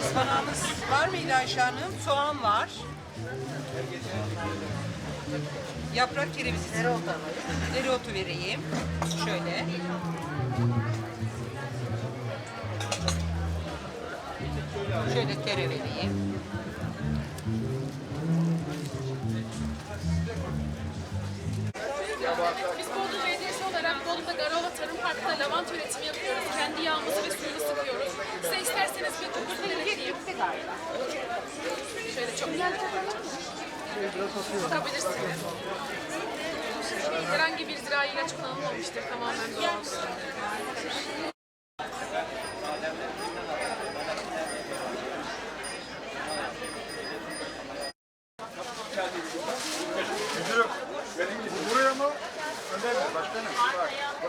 Ispanağımız var mıydı Ayşe Hanım? Soğan var. Yaprak kerevizi. Dereotu vereyim. Şöyle. Şöyle tere vereyim. Biz Bolu Belediyesi olarak Bolu'da Garova Tarım Parkı'nda lavanta üretimi yapıyoruz. Kendi yağımızı ve suyunu sıkıyoruz. Size isterseniz bir kokusunu deneteyim. Şöyle çok güzel Bakabilirsiniz. Herhangi bir zirai ilaç kullanılmamıştır. Tamamen doğal.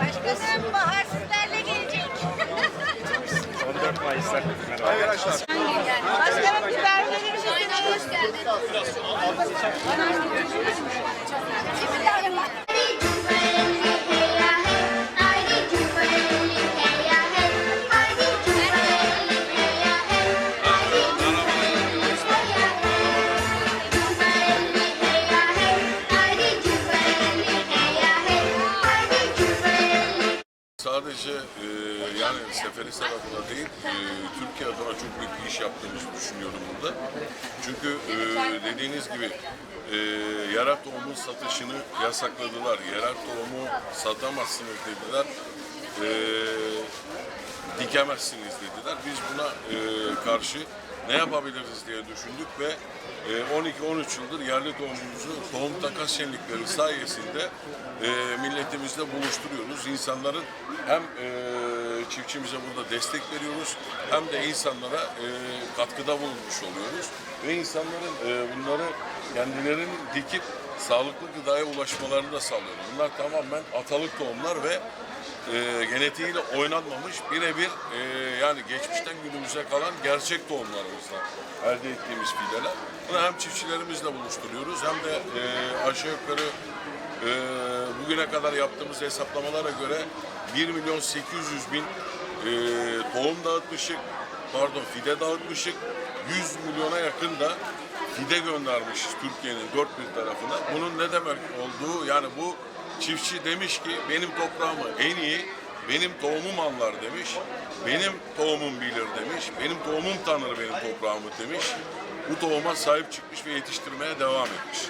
Başkanım bahar sizlerle gelecek. 14 Mayıs'ta. Aşağı. Başkanım biber verir misiniz? Hoş geldin. Sadece e, yani Seferihisar adına değil, e, Türkiye adına çok büyük bir iş yaptığımızı düşünüyorum burada. Çünkü e, dediğiniz gibi e, yerel tohumun satışını yasakladılar. Yerel tohumu satamazsınız dediler. E, dikemezsiniz dediler. Biz buna e, karşı ne yapabiliriz diye düşündük ve e, 12-13 yıldır yerli tohumumuzu tohum takas şenlikleri sayesinde e, milletimizle buluşturuyoruz. İnsanların hem e, çiftçimize burada destek veriyoruz hem de insanlara e, katkıda bulunmuş oluyoruz. Ve insanların e, bunları kendilerinin dikip sağlıklı gıdaya ulaşmalarını da sağlıyoruz. Bunlar tamamen atalık tohumlar ve e, genetiğiyle oynanmamış birebir e, yani geçmişten günümüze kalan gerçek tohumlarımızla elde ettiğimiz fideler. Bunu hem çiftçilerimizle buluşturuyoruz hem de e, aşağı yukarı e, bugüne kadar yaptığımız hesaplamalara göre 1 milyon 800 bin e, tohum dağıtmışık, pardon fide dağıtmışık, 100 milyona yakın da fide göndermişiz Türkiye'nin dört bir tarafına. Bunun ne demek olduğu yani bu çiftçi demiş ki benim toprağımı en iyi benim tohumum anlar demiş. Benim tohumum bilir demiş. Benim tohumum tanır benim toprağımı demiş. Bu tohuma sahip çıkmış ve yetiştirmeye devam etmiş.